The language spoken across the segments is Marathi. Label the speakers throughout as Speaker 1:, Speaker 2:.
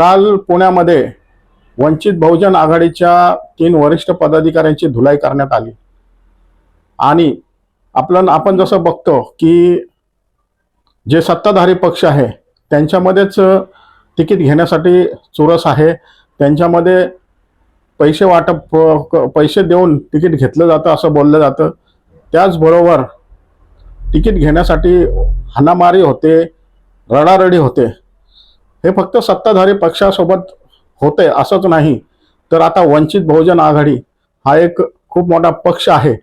Speaker 1: काल पुण्यामध्ये वंचित बहुजन आघाडीच्या तीन वरिष्ठ पदाधिकाऱ्यांची धुलाई करण्यात आली. आणि आपलं आपण जसं बघतो की जे सत्ताधारी पक्ष आहे त्यांच्यामध्येच तिकीट घेण्यासाठी चुरस आहे. त्यांच्यामध्ये पैसे वाटप क- पैसे देऊन तिकीट घेतलं जातं असं बोललं जातं. त्याचबरोबर तिकीट घेण्यासाठी हाणामारी होते रडारडी होते. हे फक्त सत्ताधारी पक्षासोबत होते असंच नाही. तर आता वंचित बहुजन आघाडी हा एक खूप मोठा पक्ष आहे.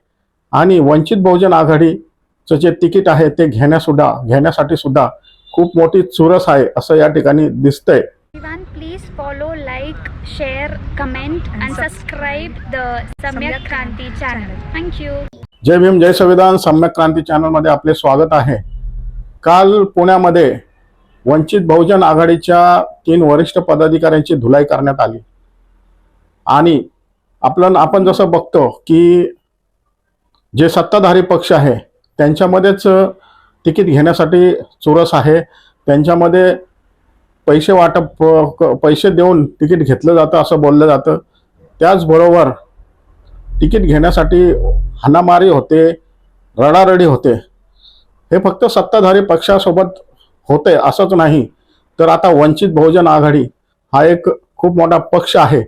Speaker 1: आणि वंचित बहुजन आघाडीचं जे तिकीट आहे ते घेण्यासुद्धा घेण्यासाठी सुद्धा खूप मोठी चुरस आहे असं या ठिकाणी दिसतंय.
Speaker 2: Follow, like, share, comment, and subscribe the Samyak Kranti channel. Thank you.
Speaker 1: जय भीम जय संविधान. सम्यक क्रांती चॅनलमध्ये आपले स्वागत आहे. काल पुण्यामध्ये वंचित बहुजन आघाडीच्या तीन वरिष्ठ पदाधिकाऱ्यांची धुलाई करण्यात आली. आणि आपलं आपण जसं बघतो की जे सत्ताधारी पक्ष आहे त्यांच्यामध्येच तिकीट घेण्यासाठी चुरस आहे. त्यांच्यामध्ये पैसे वाटप क- पैसे देऊन तिकीट घेतलं जातं असं बोललं जातं. त्याचबरोबर तिकीट घेण्यासाठी हाणामारी होते रडारडी होते. हे फक्त सत्ताधारी पक्षासोबत होते असंच नाही. तर आता वंचित बहुजन आघाडी हा एक खूप मोठा पक्ष आहे.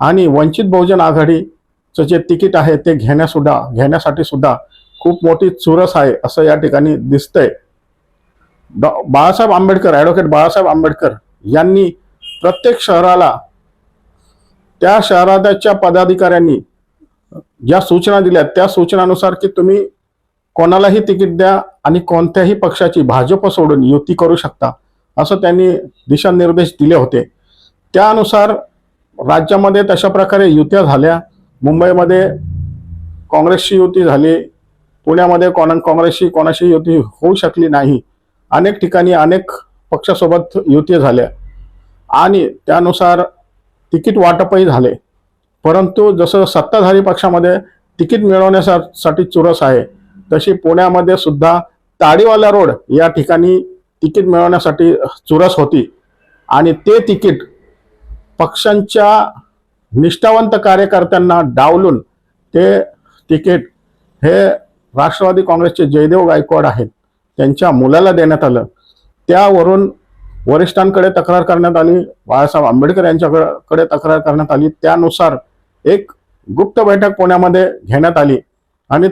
Speaker 1: आणि वंचित बहुजन आघाडीचं जे तिकीट आहे ते घेण्यासुद्धा घेण्यासाठी सुद्धा खूप मोठी चुरस आहे असं या ठिकाणी दिसतंय. डॉ बाळासाहेब आंबेडकर ॲडव्होकेट बाळासाहेब आंबेडकर यांनी प्रत्येक शहराला त्या शहराच्या पदाधिकाऱ्यांनी ज्या सूचना दिल्या त्या सूचनानुसार की तुम्ही कोणालाही तिकीट द्या आणि कोणत्याही पक्षाची भाजप सोडून युती करू शकता असं त्यांनी दिशानिर्देश दिले होते. त्यानुसार राज्यामध्ये तशा प्रकारे युत्या झाल्या. मुंबईमध्ये काँग्रेसची युती झाली. पुण्यामध्ये कोणा काँग्रेसची कोणाशी युती होऊ शकली नाही. अनेक ठिकाणी अनेक पक्षासोबत युती झाल्या. आणि त्यानुसार तिकीट वाटपही झाले. परंतु जसं सत्ताधारी पक्षामध्ये तिकीट मिळवण्यासाठी चुरस आहे तशी पुण्यामध्ये सुद्धा ताडीवाला रोड या ठिकाणी तिकीट मिळवण्यासाठी चुरस होती. आणि ते तिकीट पक्षांच्या निष्ठावंत कार्यकर्त्यांना डावलून ते तिकीट हे राष्ट्रवादी काँग्रेसचे जयदेव गायकवाड आहेत त्यांच्या मुलाला देण्यात आलं. त्यावरून वरिष्ठांकडे तक्रार करण्यात आली बाळासाहेब आंबेडकर यांच्याकडे तक्रार करण्यात आली. त्यानुसार एक गुप्त बैठक पुण्यामध्ये घेण्यात आली. आणि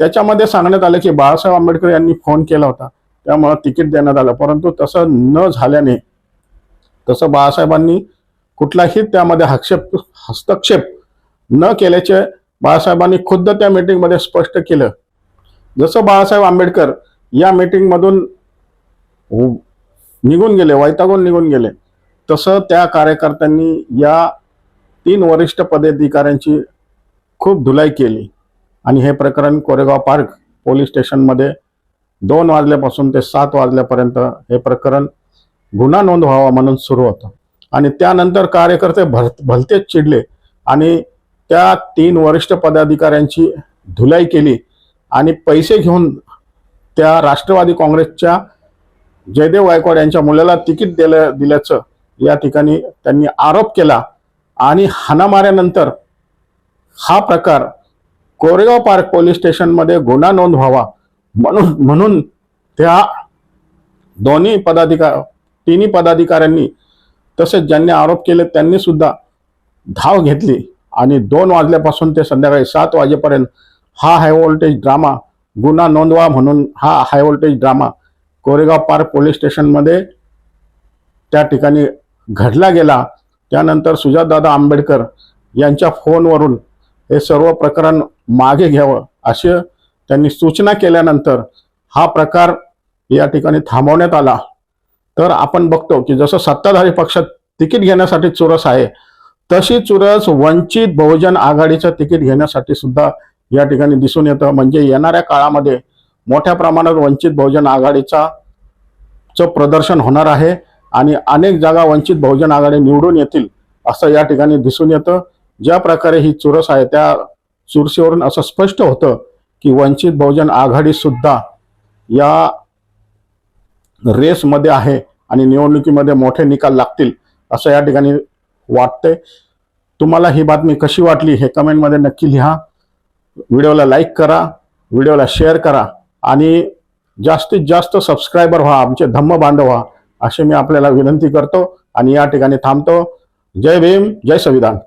Speaker 1: त्याच्यामध्ये सांगण्यात आलं की बाळासाहेब आंबेडकर यांनी फोन केला होता. त्यामुळं तिकीट देण्यात आलं. परंतु तसं न झाल्याने तसं बाळासाहेबांनी कुठलाही त्यामध्ये हक्षेप हस्तक्षेप न केल्याचे बाळासाहेबांनी खुद्द त्या मीटिंगमध्ये स्पष्ट केलं. जसं बाळासाहेब आंबेडकर या मीटिंगमधून निघून गेले वैतागून निघून गेले तसं त्या कार्यकर्त्यांनी या तीन वरिष्ठ पदाधिकाऱ्यांची खूप धुलाई केली. आणि हे प्रकरण कोरेगाव पार्क पोलीस स्टेशनमध्ये दोन वाजल्यापासून ते सात वाजल्यापर्यंत हे प्रकरण गुन्हा नोंद व्हावा म्हणून सुरू होतं. आणि त्यानंतर कार्यकर्ते भर भलतेच चिडले आणि त्या तीन वरिष्ठ पदाधिकाऱ्यांची धुलाई केली आणि पैसे घेऊन त्या राष्ट्रवादी काँग्रेसच्या जयदेव गायकवाड यांच्या मुलाला तिकीट दिलं दिल्याचं या ठिकाणी त्यांनी आरोप केला आणि हाणामाऱ्यानंतर हा प्रकार कोरेगाव पार्क पोलीस स्टेशनमध्ये गुन्हा नोंद व्हावा म्हणून म्हणून त्या दोन्ही पदाधिकार तिन्ही पदाधिकाऱ्यांनी तसेच ज्यांनी आरोप केले त्यांनी सुद्धा धाव घेतली आणि दोन वाजल्यापासून ते संध्याकाळी सात वाजेपर्यंत हा हाय व्होल्टेज ड्रामा गुन्हा नोंदवा म्हणून हा high voltage drama Koregaon park police स्टेशनमध्ये त्या ठिकाणी घडला गेला. त्यानंतर सुजातदादा आंबेडकर यांच्या फोनवरून हे सर्व प्रकरण मागे घ्यावं असे त्यांनी सूचना केल्यानंतर हा प्रकार या ठिकाणी थांबवण्यात आला. तर आपण बघतो की जसं सत्ताधारी पक्षात तिकीट घेण्यासाठी चुरस आहे तशी चुरस वंचित बहुजन आघाडीचं तिकीट घेण्यासाठी सुद्धा या ठिकाणी दिसून येतं. म्हणजे येणाऱ्या काळामध्ये मोठ्या प्रमाणात वंचित बहुजन आघाडीचा चं प्रदर्शन होणार आहे आणि अनेक जागा वंचित बहुजन आघाडी निवडून येतील असं या ठिकाणी दिसून येतं. ज्या प्रकारे ही चुरस आहे त्या चुरशीवरून असं स्पष्ट होतं की वंचित बहुजन आघाडी सुद्धा या रेसमध्ये आहे आणि निवडणुकीमध्ये मोठे निकाल लागतील असं या ठिकाणी वाटते तुम्हाला ही बातमी कशी वाटली हे कमेंटमध्ये नक्की लिहा. व्हिडिओला लाईक करा व्हिडिओला शेअर करा आणि जास्तीत जास्त सबस्क्रायबर व्हा आमचे धम्म बांधव व्हा असे मी आपल्याला विनंती करतो आणि या ठिकाणी थांबतो. जय भीम जय संविधान.